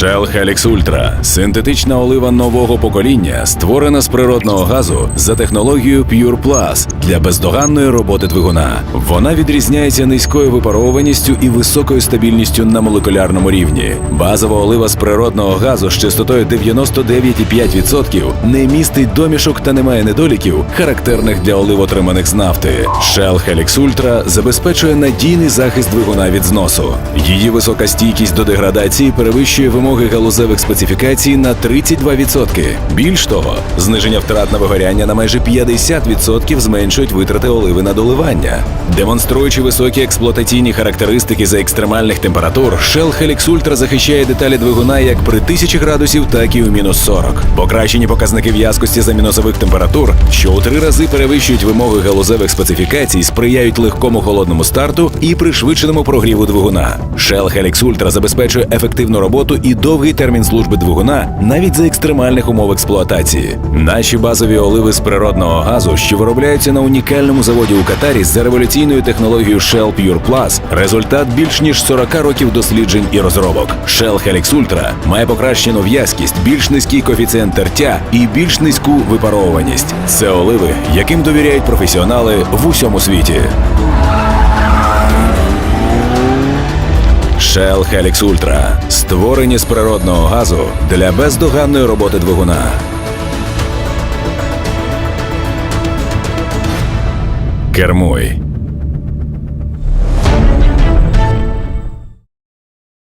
Shell Helix Ultra – синтетична олива нового покоління, створена з природного газу за технологією Pure Plus для бездоганної роботи двигуна. Вона відрізняється низькою випаровуваністю і високою стабільністю на молекулярному рівні. Базова олива з природного газу з частотою 99,5% не містить домішок та не має недоліків, характерних для олив, отриманих з нафти. Shell Helix Ultra забезпечує надійний захист двигуна від зносу. Її висока стійкість до деградації перевищує вимоги галузевих специфікацій на 32%. Більш того, зниження втрат на вигоряння на майже 50% зменшують витрати оливи на доливання. Демонструючи високі експлуатаційні характеристики за екстремальних температур, Shell Helix Ultra захищає деталі двигуна як при 1000 градусів, так і у мінус 40. Покращені показники в'язкості за мінусових температур, що у три рази перевищують вимоги галузевих специфікацій, сприяють легкому холодному старту і пришвидшеному прогріву двигуна. Shell Helix Ultra забезпечує ефективну роботу і довгий термін служби двигуна навіть за екстремальних умов експлуатації. Наші базові оливи з природного газу, що виробляються на унікальному заводі у Катарі з революційною технологією Shell Pure Plus, результат більш ніж 40 років досліджень і розробок. Shell Helix Ultra має покращену в'язкість, більш низький коефіцієнт тертя і більш низьку випаровуваність. Це оливи, яким довіряють професіонали в усьому світі. Shell Helix Ultra створені з природного газу для бездоганної роботи двигуна. Кермуй.